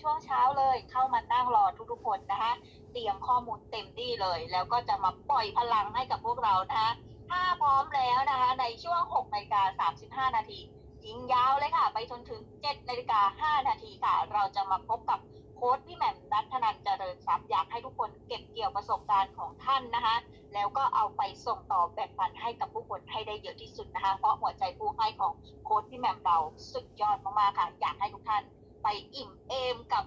ช่วงเช้าเลยเข้ามานั่งรอทุกๆคนนะคะ เตรียมข้อมูลเต็มที่เลย แล้วก็จะมาปล่อยพลังให้กับพวกเรานะคะถ้าพร้อมแล้วนะคะในช่วง6นาฬิกา35 นาทียิงยาวเลยค่ะ ไปจนถึง7นาฬิกา5นาทีค่ะ เราจะมาพบกับโค้ดพี่แหม่มรัตนันเจริญทรัพย์อยากให้ทุกคนเก็บเกี่ยวประสบการณ์ของท่านนะคะ แล้วก็เอาไปส่งต่อแบ่งปันให้กับผู้คนให้ได้เยอะที่สุดนะคะ เพราะหัวใจผู้ให้ของโค้ดพี่แหม่มเราสุดยอดมากๆค่ะ อยากให้ทุกท่าน ไปอิ่มเอมกับ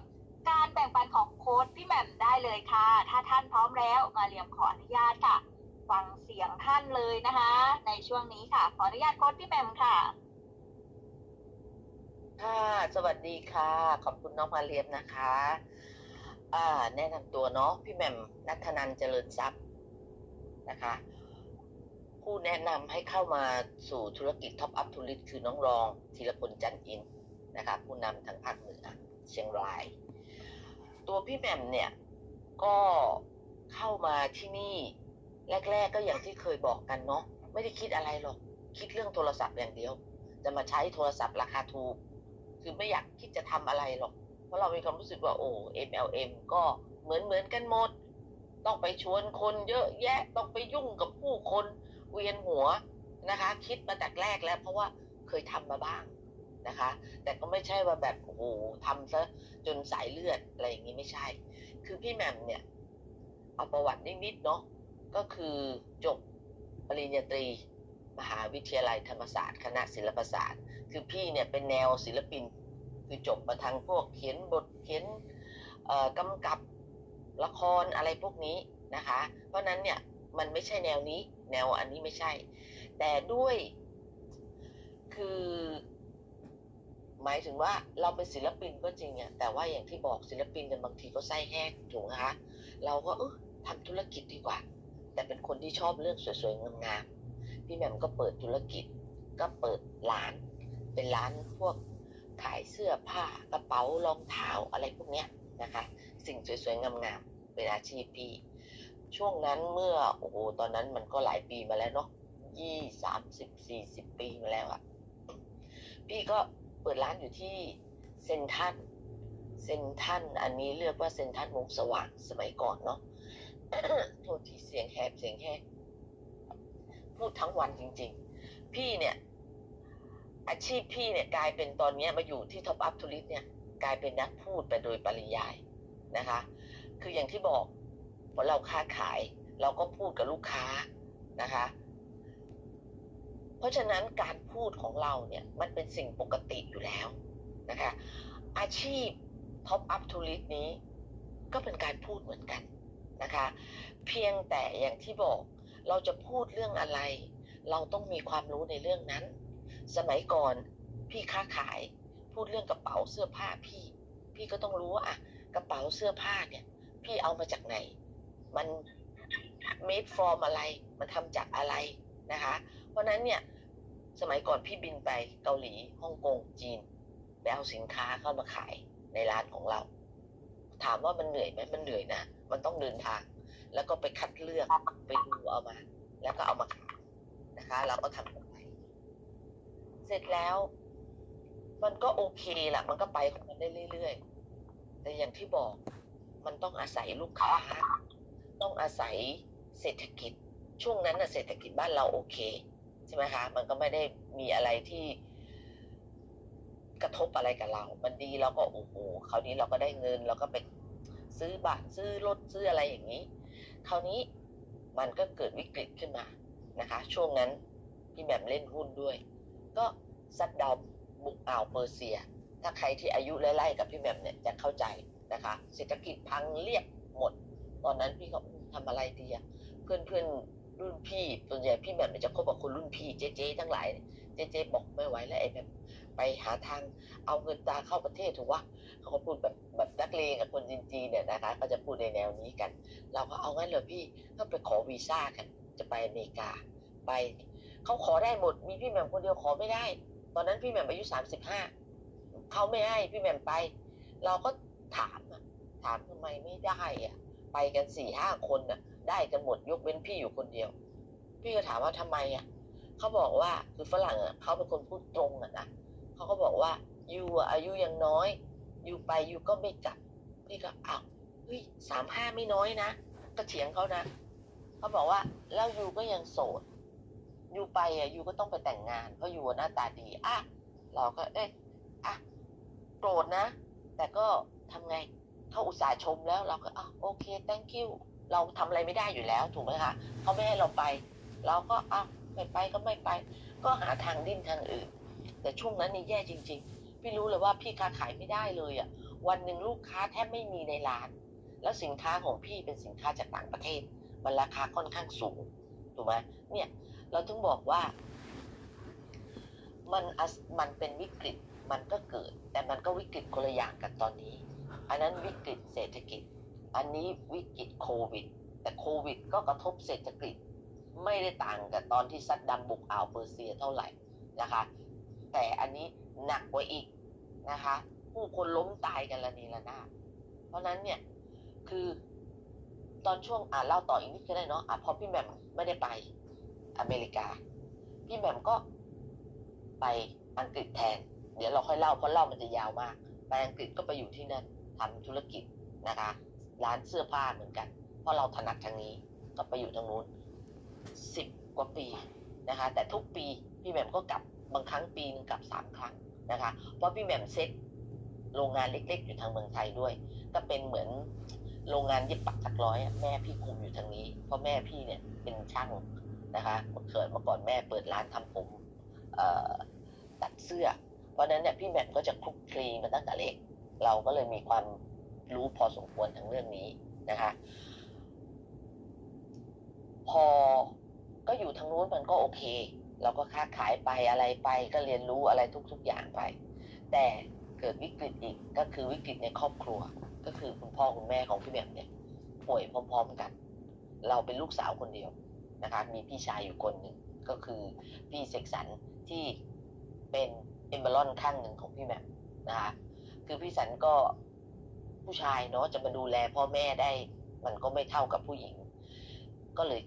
การแบ่งปันของโค้ดพี่แหม่มได้เลยค่ะ ถ้าท่านพร้อมแล้วมาเรียมขออนุญาตค่ะ ฟังเสียงท่านเลยนะคะ ในช่วงนี้ค่ะ ขออนุญาตโค้ดพี่แหม่มค่ะ ค่ะ สวัสดีค่ะ ขอบคุณน้องมาเรียมนะคะอ่าแนะนำตัวเนาะพี่แหม่มนัทนันเจริญทรัพย์นะคะ ผู้แนะนำให้เข้ามาสู่ธุรกิจท็อปอัพธุรกิจคือน้องรองธีรพลจันทร์อิน นะคะผู้นำทางภาคเหนือเชียงราย ตัวพี่แหม่มเนี่ยก็เข้ามาที่นี่ แรก ๆ ก็อย่างที่เคยบอกกันเนาะไม่ได้คิดอะไรหรอก คิดเรื่องโทรศัพท์อย่างเดียว จะมาใช้โทรศัพท์ราคาถูก คือไม่อยากคิดจะทำอะไรหรอก เพราะเรามีความรู้สึกว่าโอ้ MLM ก็เหมือนเหมือนกันหมด ต้องไปชวนคนเยอะแยะต้องไปยุ่งกับผู้คนเวียนหัวนะคะ คิดมาจากแรกแล้วเพราะว่าเคยทำมาบ้าง นะคะ แต่ก็ไม่ใช่ว่าแบบโอ้โหทำซะจนสายเลือดอะไรอย่างนี้ไม่ใช่ คือพี่แหม่มเนี่ย เอาประวัตินิดๆเนาะก็คือจบปริญญาตรี มหาวิทยาลัยธรรมศาสตร์ คณะศิลปศาสตร์ คือพี่เนี่ยเป็นแนวศิลปิน คือจบมาทางพวกเขียนบทเขียนกำกับละครอะไรพวกนี้นะคะ เพราะนั้นเนี่ยมันไม่ใช่แนวนี้ แนวอันนี้ไม่ใช่ แต่ด้วยคือ หมายถึงว่าเราเป็นศิลปินก็จริงอะแต่ว่าอย่างที่บอกศิลปินกันบางทีก็ไส้แห้งถูกไหมคะเราก็เออทำธุรกิจดีกว่า แต่เป็นคนที่ชอบเรื่องสวยๆงามๆพี่แหม่มก็เปิดธุรกิจ ก็เปิดร้าน เป็นร้านพวกขายเสื้อผ้ากระเป๋ารองเท้าอะไรพวกเนี้ยนะคะ สิ่งสวยๆงามๆเป็นอาชีพพี่ช่วงนั้นเมื่อโอ้โหตอนนั้นมันก็หลายปีมาแล้วเนาะยี่สามสิบสี่สิบปีมาแล้วอะพี่ก็ ปิดร้านอยู่ที่เซนทันเซนทันอันนี้เรียกว่าเซนทันวงสว่างสมัยก่อนเนาะโทษทีเสียงแหบเสียงแห้งพูดทั้งวันจริง ๆ พี่เนี่ย อาชีพพี่เนี่ยกลายเป็นตอนนี้มาอยู่ที่ท็อปอัพทูริสเนี่ยกลายเป็นนักพูดไปโดยปริยายนะคะ คืออย่างที่บอกพอเราค้าขาย เราก็พูดกับลูกค้านะคะ เพราะฉะนั้นการพูดของเราเนี่ยมันเป็นสิ่งปกติอยู่แล้วนะคะอาชีพท็อปอัพทูริสนี้ก็เป็นการพูดเหมือนกันนะคะเพียงแต่อย่างที่บอกเราจะพูดเรื่องอะไร เราต้องมีความรู้ในเรื่องนั้น สมัยก่อนพี่ค้าขายพูดเรื่องกระเป๋าเสื้อผ้าพี่ พี่ก็ต้องรู้ว่าอะกระเป๋าเสื้อผ้าเนี่ย พี่เอามาจากไหน มัน made from อะไร มันทำจากอะไรนะคะ เพราะนั้นเนี่ยสมัยก่อนพี่บินไปเกาหลีฮ่องกงจีนไปเอาสินค้าเข้ามาขายในร้านของเรา ถามว่ามันเหนื่อยไหมมันเหนื่อยนะมันต้องเดินทาง แล้วก็ไปคัดเลือกไปดูเอามา แล้วก็เอามาขายนะคะ เราก็ทำกันไปเสร็จแล้ว มันก็โอเคแหละมันก็ไปของมันได้เรื่อยๆ แต่อย่างที่บอกมันต้องอาศัยลูกค้า ต้องอาศัยเศรษฐกิจ ช่วงนั้นน่ะเศรษฐกิจบ้านเราโอเค ใช่ไหมคะมันก็ไม่ได้มีอะไรที่กระทบอะไรกับเรา มันดีเราก็โอ้โหคราวนี้เราก็ได้เงินเราก็ไปซื้อบ้านซื้อรถซื้ออะไรอย่างนี้ คราวนี้มันก็เกิดวิกฤตขึ้นมานะคะ ช่วงนั้นพี่แหม่มเล่นหุ้นด้วย ก็ซัดดาวบุกอ่าวเปอร์เซีย ถ้าใครที่อายุไล่ๆกับพี่แหม่มเนี่ยจะเข้าใจนะคะ เศรษฐกิจพังเรียบหมด ตอนนั้นพี่ก็อืมทำอะไรดีอะเพื่อนเพื่อนๆ รุ่นพี่ส่วนใหญ่พี่แหม่มจะคบกับคนรุ่นพี่เจ๊เจ๊ๆทั้งหลายเจ๊เจ๊ๆบอกไม่ไหวแล้วไอ้แหม่มไปหาทางเอาเงินตาเข้าประเทศถูกวะเขาพูดแบบแบบนักเลงกับคนจีนๆเนี่ยนะคะก็จะพูดในแนวนี้กัน เราก็เอางั้นเหรอพี่ก็ไปขอวีซ่ากัน จะไปอเมริกา ไปเขาขอได้หมดมีพี่แหม่มคนเดียวขอไม่ได้ ตอนนั้นพี่แหม่มอายุสามสิบห้าเขาไม่ให้พี่แหม่มไป เราก็ถามถามทำไมไม่ได้อะไปกันสี่ห้าคนนะ ได้กันหมดยกเว้นพี่อยู่คนเดียว พี่ก็ถามว่าทำไมอะเขาบอกว่าคือฝรั่งอะเขาเป็นคนพูดตรงอะนะเขาก็บอกว่ายูอะอายุยังน้อย อยู่ไปอยู่ก็ไม่กลับ พี่ก็อ้าวเฮ้ยสามห้าไม่น้อยนะก็เถียงเขานะเขาบอกว่าแล้วยูก็ยังโสดยูไปอะยูก็ต้องไปแต่งงานเพราะยูหน้าตาดีอะเราก็ เอ๊ะอะโกรธนะ แต่ก็ทำไงเขาอุตส่าห์ชมแล้วเราก็อะโอเค thank you เราทำอะไรไม่ได้อยู่แล้วถูกไหมคะเขาไม่ให้เราไป เราก็อะไม่ไปก็ไม่ไป ก็หาทางดิ้นทางอื่น แต่ช่วงนั้นนี่แย่จริง ๆ พี่รู้เลยว่าพี่ค้าขายไม่ได้เลยอะวันหนึ่งลูกค้าแทบไม่มีในร้าน แล้วสินค้าของพี่เป็นสินค้าจากต่างประเทศ มันราคาค่อนข้างสูงถูกไหมเนี่ยเราถึงบอกว่า มันมันเป็นวิกฤตมันก็เกิด แต่มันก็วิกฤตคนละอย่างกันตอนนี้ อันนั้นวิกฤตเศรษฐกิจ อันนี้วิกฤตโควิด แต่โควิดก็กระทบเศรษฐกิจไม่ได้ต่างกับตอนที่ซัดดัมบุกอ่าวเปอร์เซียเท่าไหร่นะคะ แต่อันนี้หนักกว่าอีกนะคะ ผู้คนล้มตายกันละนีละนาดเพราะฉะนั้นเนี่ยคือตอนช่วงอ่าเล่าต่ออีกนิดก็ได้เนาะอะพอพี่แหม่มไม่ได้ไปอเมริกา พี่แหม่มก็ไปอังกฤษแทน เดี๋ยวเราค่อยเล่าเพราะเล่ามันจะยาวมาก ไปอังกฤษก็ไปอยู่ที่นั่นทำธุรกิจนะคะ ร้านเสื้อผ้าเหมือนกัน เพราะเราถนัดทางนี้ก็ไปอยู่ทางนู้นสิบกว่าปีนะคะ แต่ทุกปีพี่แหม่มก็กลับบางครั้งปีหนึงกลับสามครั้งนะคะ เพราะพี่แหม่มเซ็ตโรงงานเล็ก ๆ อยู่ทางเมืองไทยด้วย ก็เป็นเหมือนโรงงานเย็บปักถักร้อยแม่พี่คุมอยู่ทางนี้ เพราะแม่พี่เนี่ยเป็นช่างนะคะเกิดเมื่อก่อนแม่เปิดร้านทำผมตัดเสื้อ เพราะฉะนั้นเนี่ยพี่แหม่มก็จะคลุกคลีมาตั้งแต่เล็ก เราก็เลยมีความ รู้พอสมควรทางเรื่องนี้นะคะ พอก็อยู่ทางนู้นมันก็โอเค เราก็ค้าขายไปอะไรไปก็เรียนรู้อะไรทุก ๆอย่างไป แต่เกิดวิกฤตอีกก็คือวิกฤตในครอบครัว ก็คือคุณพ่อคุณแม่ของพี่แหม่มเนี่ย ป่วยพร้อม ๆกัน เราเป็นลูกสาวคนเดียวนะคะ มีพี่ชายอยู่คนหนึ่งก็คือพี่เสกสรรที่เป็นเอมบอรอนข้างหนึ่งของพี่แหม่มนะคะ คือพี่สันก็ ผู้ชายเนาะจะมาดูแลพ่อแม่ได้ มันก็ไม่เท่ากับผู้หญิง ก็เลย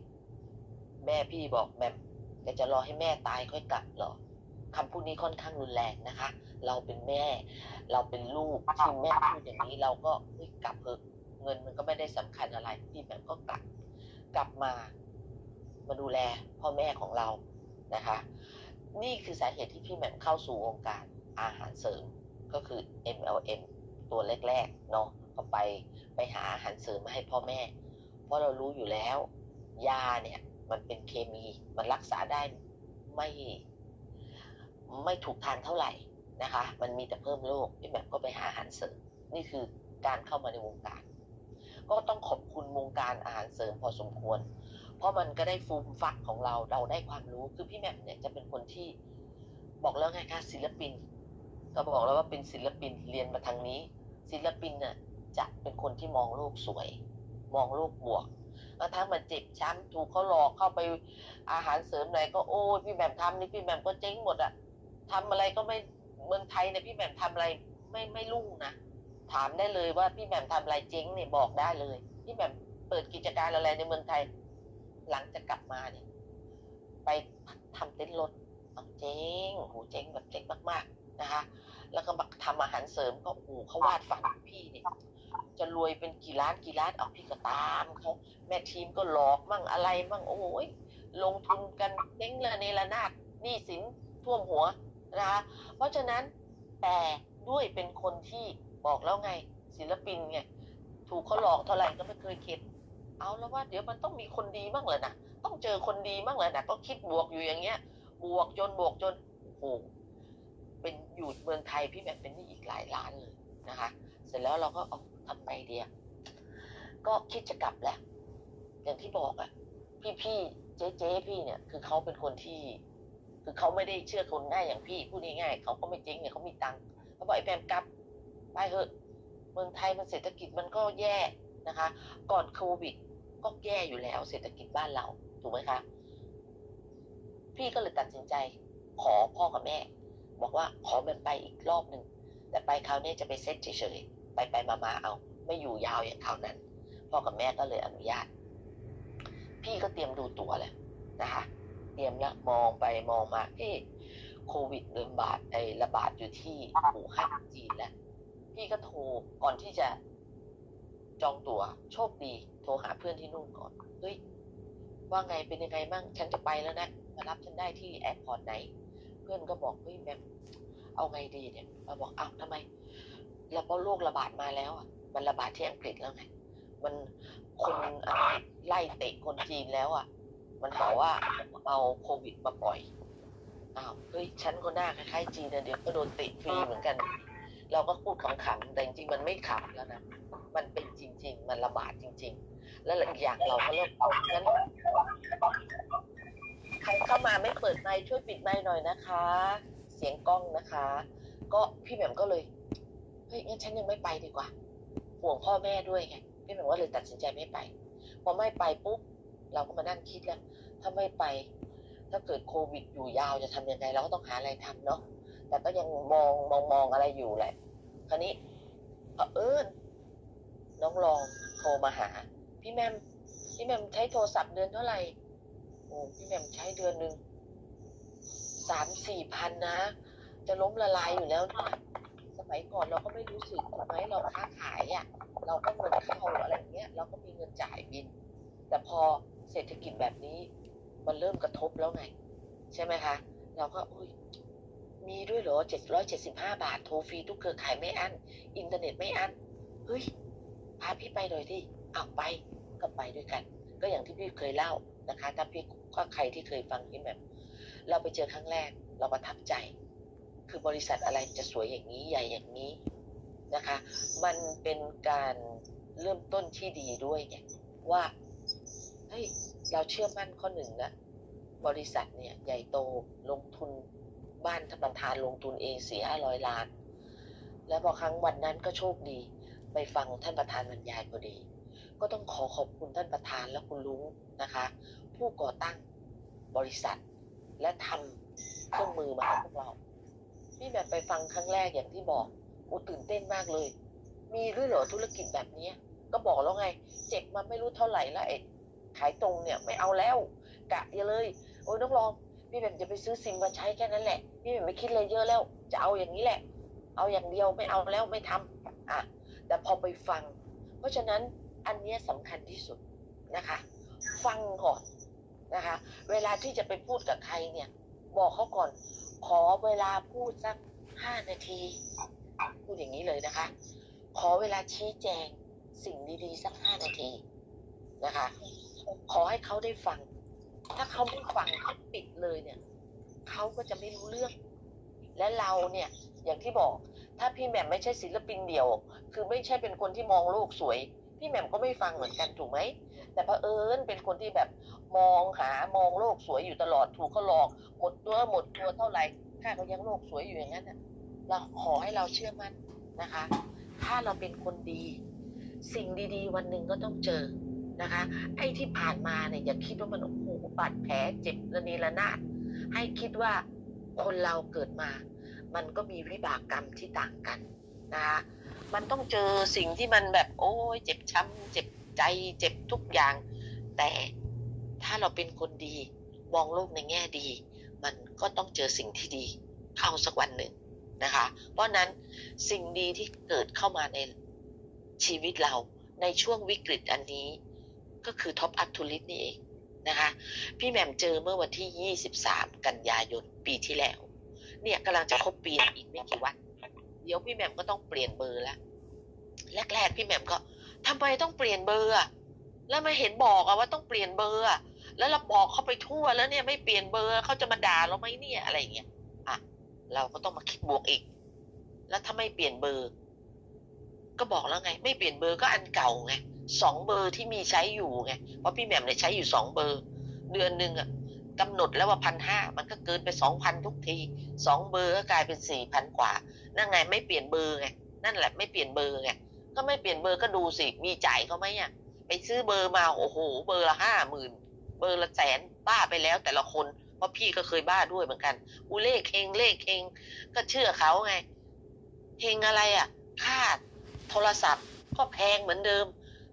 แม่พี่บอกแม่มจะรอให้แม่ตายค่อยกลับเหรอคำพูดนี้ค่อนข้างรุนแรงนะคะ เราเป็นแม่ เราเป็นลูกที่แม่พูดอย่างนี้เราก็เฮ้ยกลับเถอะเงินมันก็ไม่ได้สำคัญอะไรพี่แหม่มก็กลับกลับมา มาดูแลพ่อแม่ของเรานะคะ นี่คือสาเหตุที่พี่แหม่มเข้าสู่วงการอาหารเสริมก็คือ MLM ตัวแรกๆเนาะก็ไปไปหาอาหารเสริมมาให้พ่อแม่ เพราะเรารู้อยู่แล้ว ยาเนี่ยมันเป็นเคมีมันรักษาได้ไม่ไม่ถูกทางเท่าไหร่นะคะ มันมีแต่เพิ่มโรคพี่แหม่มก็ไปหาอาหารเสริม นี่คือการเข้ามาในวงการ ก็ต้องขอบคุณวงการอาหารเสริมพอสมควร เพราะมันก็ได้ฟูมฟักของเราเราได้ความรู้คือพี่แหม่มเนี่ยจะเป็นคนที่บอกแล้วไงคะศิลปิน ก็บอกแล้วว่าเป็นศิลปินเรียนมาทางนี้ ศิลปินน่ะจะเป็นคนที่มองโลกสวย มองโลกบวกแล้วถ้ามันเจ็บช้ำถูกเขาหลอกเข้าไปอาหารเสริมไหนก็โอ้ยพี่แหม่มทำนี่พี่แหม่มก็เจ๊งหมดอะทำอะไรก็ไม่เมืองไทยเนี่ยพี่แหม่มทำอะไรไม่ไม่รุ่งนะถามได้เลยว่าพี่แหม่มทำอะไรเจ๊งเนี่ยบอกได้เลย พี่แหม่มเปิดกิจการอะไรในเมืองไทย หลังจากลับมาเนี่ย ไปทำเต็นท์รถเอาเจ๊งโหเจ๊งแบบเจ๊งมากๆนะคะ แล้วก็มาทำอาหารเสริมก็โอ้โหเขาวาดฝันพี่เนี่ยจะรวยเป็นกี่ล้านกี่ล้านเอาพี่ก็ตามเขาแม่ทีมก็หลอกมั่งอะไรมั่งโอ้ยลงทุนกันเจ๊งละเนระนาดหนี้สินท่วมหัวนะคะเพราะฉะนั้นแต่ด้วยเป็นคนที่บอกแล้วไงศิลปินไงถูกเขาหลอกเท่าไหร่ก็ไม่เคยเข็ดเอาแล้วว่าเดี๋ยวมันต้องมีคนดีบ้างเลยนะต้องเจอคนดีบ้างเลยนะก็คิดบวกอยู่อย่างเงี้ย บวกจนบวกจนโอ้โห เป็นอยู่เมืองไทยพี่แบบเป็นหนี่อีกหลายล้านเลยนะคะ เสร็จแล้วเราก็เอาทำไงดีอะก็คิดจะกลับแหละ อย่างที่บอกอะพี่พี่เจ๊เจ๊พี่เนี่ย คือเขาเป็นคนที่ คือเขาไม่ได้เชื่อคนง่ายอย่างพี่พูดง่ายๆเขาก็ไม่เจ๊งเนี่ยเขามีตังค์เขาบอกไอ้แปมกลับไปเถอะเมืองไทยมันเศรษฐกิจมันก็แย่นะคะ ก่อนโควิดก็แย่อยู่แล้ว เศรษฐกิจบ้านเราถูกไหมคะ พี่ก็เลยตัดสินใจขอพ่อกับแม่ บอกว่าขอแบบไปอีกรอบหนึ่งแต่ไปคราวนี้จะไปเซ็ตเฉยๆไปไปมามาๆเอา ไม่อยู่ยาวอย่างคราวนั้น พ่อกับแม่ก็เลยอนุญาต พี่ก็เตรียมดูตั๋วแหละนะคะ เตรียมล้วมองไปมองมาเอ๊ะโควิดระบาดไอระบาดอยู่ที่หูฮั่นจีนแหล้วพี่ก็โทรก่อนที่จะจองตั๋วโชคดี โทรหาเพื่อนที่นู่นก่อนเฮ้ยว่าไงเป็นยังไงบ้างฉันจะไปแล้วนะมารับฉันได้ที่แอร์พอร์ตไหน พื่อนก็บอกเฮ้ยแบมเอาไงดีเนี่ยเราบอกอ้าวทำไม แล้วพอโรคระบาดมาแล้วอะมันระบาดที่อังกฤษแล้วไงมันคนไล่เตะคนจีนแล้วอะ มันบอกว่าเอาโควิดมาปล่อยอ้าวเฮ้ยฉันก็หน้าคล้ายๆจีนนะเดี๋ยวก็โดนเตะฟรีเหมือนกัน เราก็พูดขำๆแต่จริงๆมันไม่ขำแล้วนะมันเป็นจริง ๆ มันระบาดจริง ๆ แล้วอีกอย่างเราก็เริ่มเอางั้น ใครเข้ามาไม่เปิดไมค์ช่วยปิดไมค์หน่อยนะคะ เสียงกล้องนะคะ ก็พี่แหม่มก็เลยเฮ้ยงั้นฉันยังไม่ไปดีกว่า ห่วงพ่อแม่ด้วยไงพี่แหม่มก็เลยตัดสินใจไม่ไป พอไม่ไปปุ๊บเราก็มานั่งคิดแล้ว ถ้าไม่ไป ถ้าเกิดโควิดอยู่ยาวจะทำยังไงเราก็ต้องหาอะไรทำเนาะแต่ก็ยังมองมองมองอะไรอยู่แหละ คราวนี้เผอิญน้องลองโทรมาหา พี่แมมพี่แมมใช้โทรศัพท์เดือนเท่าไหร่ อ้พี่แมมใช้เดือนหนึ่งสามสี่พันนะ จะล้มละลายอยู่แล้วนี่ยสมัยก่อนเราก็ไม่รู้สึกถูกไหมเราค้าขายอะ่ะ เราก็เงินเข้าอะไรเงี้ย เราก็มีเงินจ่ายบิน แต่พอเศรษฐกิจแบบนี้ มันเริ่มกระทบแล้วไง ใช่ไหมคะ เราก็อุ้ยมีด้วยเหรอเจ็ดร้อยเจ็ดสิบห้าบาท โทรฟรีทุกเครือข่ายไม่อั้น อินเทอร์เน็ตไม่อั้น เฮ้ย พาพี่ไปหน่อยที่เอาไป ก็ไปด้วยกัน ก็อย่างที่พี่เคยเล่า นะคะถ้าพี่ก็ใครที่เคยฟังพี่แบบเราไปเจอครั้งแรกเราประทับใจ คือบริษัทอะไรจะสวยอย่างนี้ใหญ่อย่างนี้นะคะ มันเป็นการเริ่มต้นที่ดีด้วยไงว่าเฮ้ยเราเชื่อมั่นข้อหนึ่งนะบริษัทเนี่ยใหญ่โตลงทุนบ้านท่านประธานลงทุนเองเสียห้าร้อยล้าน แล้วพอครั้งวันนั้นก็โชคดี ไปฟังท่านประธานบรรยายพอดี ก็ต้องขอขอบคุณท่านประธานและคุณลุงนะคะ ผู้ก่อตั้งบริษัท และทำเครื่องมือมาให้พวกเราพี่แบบไปฟังครั้งแรกอย่างที่บอกอ้ตื่นเต้นมากเลย มีด้วยเหรอธุรกิจแบบนี้ก็บอกแล้วไง เจ็บมาไม่รู้เท่าไหร่แล้วไอ้ขายตรงเนี่ยไม่เอาแล้ว กะอย่าเลย โอ้ยต้องลองพี่แบบจะไปซื้อซิมมาใช้แค่นั้นแหละ พี่แบบไม่คิดอะไรเยอะแล้ว จะเอาอย่างนี้แหละ เอาอย่างเดียวไม่เอาแล้วไม่ทำอะแต่พอไปฟัง เพราะฉะนั้น อันนี้สำคัญที่สุดนะคะ ฟังก่อนนะคะ เวลาที่จะไปพูดกับใครเนี่ย บอกเขาก่อน ขอเวลาพูดสักห้านาที พูดอย่างนี้เลยนะคะ ขอเวลาชี้แจงสิ่งดีๆสักห้านาทีนะคะ ขอให้เขาได้ฟัง ถ้าเขาไม่ฟังเขาปิดเลยเนี่ยเขาก็จะไม่รู้เรื่อง และเราเนี่ย อย่างที่บอก ถ้าพี่แหม่มไม่ใช่ศิลปินเดี่ยว คือไม่ใช่เป็นคนที่มองโลกสวย พี่แหม่มก็ไม่ฟังเหมือนกันถูกไหม แต่พระเอิญเป็นคนที่แบบมองหามองโลกสวยอยู่ตลอดถูกเขาหลอก หมดตัวหมดตัวเท่าไหร่ถ้าเขายังโลกสวยอยู่อย่างนั้นน่ะเราขอให้เราเชื่อมั่นนะคะ ถ้าเราเป็นคนดี สิ่งดีๆ วันหนึ่งก็ต้องเจอนะคะ ไอ้ที่ผ่านมาเนี่ยอย่าคิดว่ามันโอ้โหบาดแผลเจ็บระเนระนาดให้คิดว่าคนเราเกิดมา มันก็มีวิบากกรรมที่ต่างกันนะคะ มันต้องเจอสิ่งที่มันแบบ โอ้ยเจ็บช้ำเจ็บใจเจ็บทุกอย่าง แต่ถ้าเราเป็นคนดี มองโลกในแง่ดี มันก็ต้องเจอสิ่งที่ดี เข้าสักวันหนึ่งนะคะ เพราะนั้นสิ่งดีที่เกิดเข้ามาในชีวิตเราในช่วงวิกฤตอันนี้ ก็คือท็อปอัพทูลิสนี่เองนะคะ พี่แหม่มเจอเมื่อวันที่ 23 กันยายนปีที่แล้ว เนี่ยกำลังจะครบปีอีกไม่กี่วัน เดี๋ยวพี่แหม่มก็ต้องเปลี่ยนเบอร์แล้วแรกๆพี่แหม่มก็ทำไมต้องเปลี่ยนเบอร์อะแล้วมาเห็นบอกอะว่าต้องเปลี่ยนเบอร์อะแล้วเราบอกเขาไปทั่วแล้วเนี่ยไม่เปลี่ยนเบอร์เขาจะมาด่าเราไหมเนี่ยอะไรอย่างเงี้ยอะเราก็ต้องมาคิดบวกอีก แล้วถ้าไม่เปลี่ยนเบอร์ ก็บอกแล้วไง ไม่เปลี่ยนเบอร์ก็อันเก่าไงสองเบอร์ที่มีใช้อยู่ไงเพราะพี่แหม่มเนี่ยใช้อยู่สองเบอร์ เดือนหนึ่งอะกำหนดแล้วว่าพันห้ามันก็เกินไปสองพันทุกทีสองเบอร์ก็กลายเป็นสี่พันกว่า นั่นไงไม่เปลี่ยนเบอร์ไงนั่นแหละไม่เปลี่ยนเบอร์ไงก็ไม่เปลี่ยนเบอร์ก็ดูสิมีจ่ายเขาไหมอะไปซื้อเบอร์มาโอ้โห เบอร์ละห้าหมื่นเบอร์ละแสนบ้าไปแล้วแต่ละคนเพราะพี่ก็เคยบ้าด้วยเหมือนกันอูเลขเฮงเลขเฮงก็เชื่อเขาไงเฮงอะไรอะค่าโทรศัพท์ก็แพงเหมือนเดิม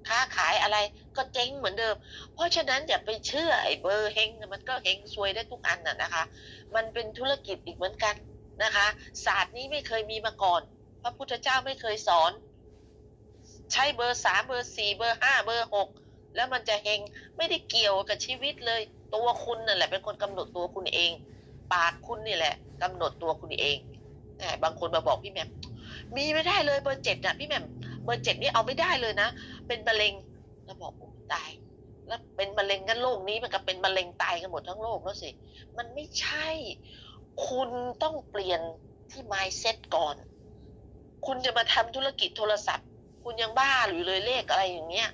ค้าขายอะไรก็เจ๊งเหมือนเดิม เพราะฉะนั้นอย่าไปเชื่อไอ้เบอร์เฮงมันก็เฮงซวยได้ทุกอันน่ะนะคะ มันเป็นธุรกิจอีกเหมือนกัน นะคะ ศาสตร์นี้ไม่เคยมีมาก่อน พระพุทธเจ้าไม่เคยสอน ใช้เบอร์สามเบอร์สี่เบอร์ห้าเบอร์หกแล้วมันจะเฮงไม่ได้เกี่ยวกับชีวิตเลย ตัวคุณนั่นแหละเป็นคนกำหนดตัวคุณเอง ปากคุณนี่แหละกำหนดตัวคุณเองแต่บางคนมาบอกพี่แมมมีไม่ได้เลยเบอร์เจ็ดนะพี่แมมเบอร์เจ็ดนี่เอาไม่ได้เลยนะ เป็นมะเร็งแล้วบอกโอ้ตาย แล้วเป็นมะเร็งกันโลกนี้มันก็เป็นมะเร็งตายกันหมดทั้งโลกแล้วสิ มันไม่ใช่ คุณต้องเปลี่ยนที่ mindset ก่อน คุณจะมาทำธุรกิจโทรศัพท์ คุณยังบ้าอยู่เลยเลขอะไรอย่างเงี้ย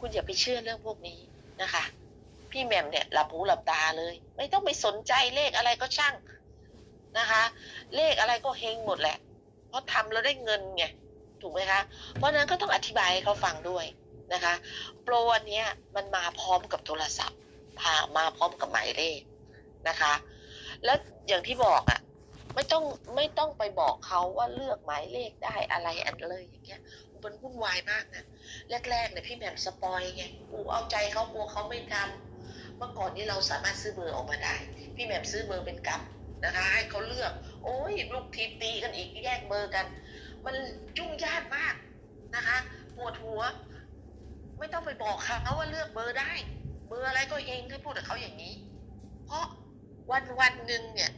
คุณอย่าไปเชื่อเรื่องพวกนี้นะคะ พี่แหม่มเนี่ยหลับหูหลับตาเลย ไม่ต้องไปสนใจเลขอะไรก็ช่างนะคะ เลขอะไรก็เฮงหมดแหละ เพราะทำแล้วได้เงินไงถูกไหมคะ เพราะนั้นก็ต้องอธิบายให้เขาฟังด้วยนะคะ โปรอันนี้มันมาพร้อมกับโทรศัพท์พามาพร้อมกับหมายเลขนะคะ แล้วอย่างที่บอกอะ่ะ ไม่ต้องไม่ต้องไปบอกเขาว่าเลือกหมายเลขได้อะไรอันเลยอย่างเงี้ยมันวุ่นวายมากนะแรกๆเนี่ยพี่แหม่มสปอยไงกูเอาใจเขากลัวเขาไม่ทำเมื่อก่อนนี้เราสามารถซื้อเบอร์ออกมาได้ พี่แหม่มซื้อเบอร์เป็นกำนะคะให้เขาเลือก โอ้ยลูกทีตีกันอีกแยกเบอร์กัน มันยุ่งยากมากนะคะปวดหัว ไม่ต้องไปบอกเขาว่าเลือกเบอร์ได้ เบอร์อะไรก็เฮงให้พูดกับเขาอย่างนี้ เพราะ วันวันหนึ่งเนี่ย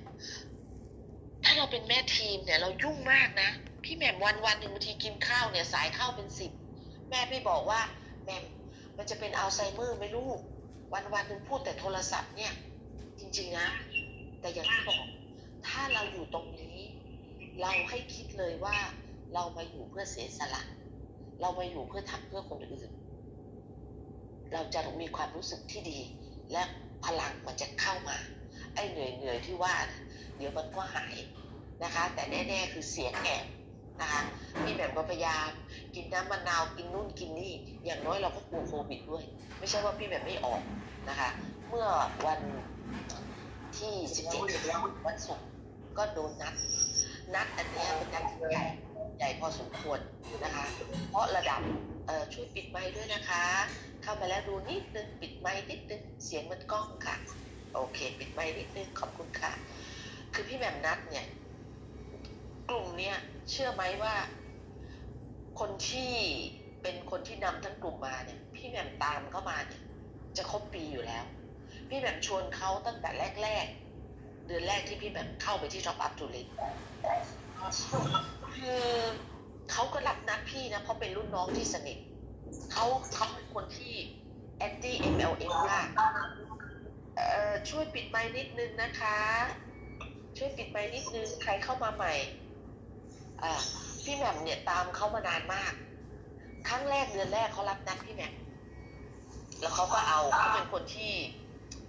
ถ้าเราเป็นแม่ทีมเนี่ย เรายุ่งมากนะ พี่แหม่มวันวันหนึ่งบางทีกินข้าวเนี่ย สายข้าวเป็นสิบแม่พี่บอกว่าแหม่มมันจะเป็นอัลไซเมอร์ไหม่ลูกวันวันหนึ่งพูดแต่โทรศัพท์เนี่ย จริงๆนะ แต่อย่างที่บอก ถ้าเราอยู่ตรงนี้ เราให้คิดเลยว่า เรามาอยู่เพื่อเสียสละ เรามาอยู่เพื่อทำเพื่อคนอื่น เราจะมีความรู้สึกที่ดี และพลังมันจะเข้ามา ไอ้เหนื่อยเหนื่อยๆที่ว่า เดี๋ยวมันก็หายนะคะ แต่แน่ ๆ คือเสียงแอบนะคะพี่แหม่มก็พยายามกินน้ำมะนาวกินนู่นกินนี่ อย่างน้อยเราก็กลัวโควิดด้วย ไม่ใช่ว่าพี่แหม่มไม่ออกนะคะ เมื่อวันที่17วันศุกร์ก็โดนนัด นัดอันเนี้ยเป็นนัดใหญ่ใหญ่พอสมควรนะคะ เพราะระดับช่วยปิดไมค์ด้วยนะคะ เข้ามาแล้วดูนิดนึงปิดไมค์นิดนึงเสียงมันกล้องค่ะ โอเค ปิดไมค์นิดนึงขอบคุณค่ะ คือพี่แหม่มนัดเนี่ย กลุ่มเนี้ยเชื่อไหมว่า คนที่เป็นคนที่นำทั้งกลุ่มมาเนี่ย พี่แหม่มตามเข้ามาเนี่ย จะครบปีอยู่แล้ว พี่แหม่มชวนเขาตั้งแต่แรก ๆ เดือนแรกที่พี่แหม่มเข้าไปที่ Top Up to l i คือเขาก็รับนัดพี่นะเพราะเป็นรุ่นน้องที่สนิทเขาเขาเป็นคนที่แอนตี้ MLM มากเอ่อ ช่วยปิดไมค์นิดนึงนะคะ ช่วยปิดไมค์นิดนึงใครเข้ามาใหม่อ่าพี่แหม่มเนี่ยตามเขามานานมาก ครั้งแรกเดือนแรกเขารับนัดพี่แหม่มแล้วเขาก็เอาเขาเป็นคนที่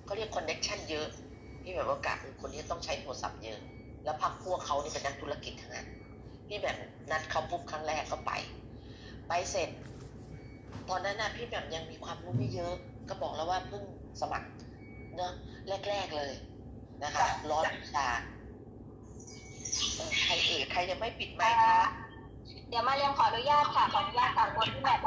เขาเรียกคอนเน็ชันเยอะพี่แหม่มว่ากะคือคนที่ต้องใช้โทรศัพท์เยอะ แล้วพักพวกเขานี่เป็นนักธุรกิจทั้งนั้นพี่แหม่มนัดเขาปุ๊บครั้งแรกก็ไป ไปเสร็จ ตอนนั้นนะพี่แหม่มยังมีความรู้ไม่เยอะ ก็บอกแล้วว่าเพิ่งสมัคร เนอะแรก ๆเลยนะคะร้อนวิชาเอ่อใครเอกใครยังไม่ปิดไมค์คะ เดี๋ยวมาเรียมขออนุญาตค่ะ ขออนุญาตค่ะคนที่แบบ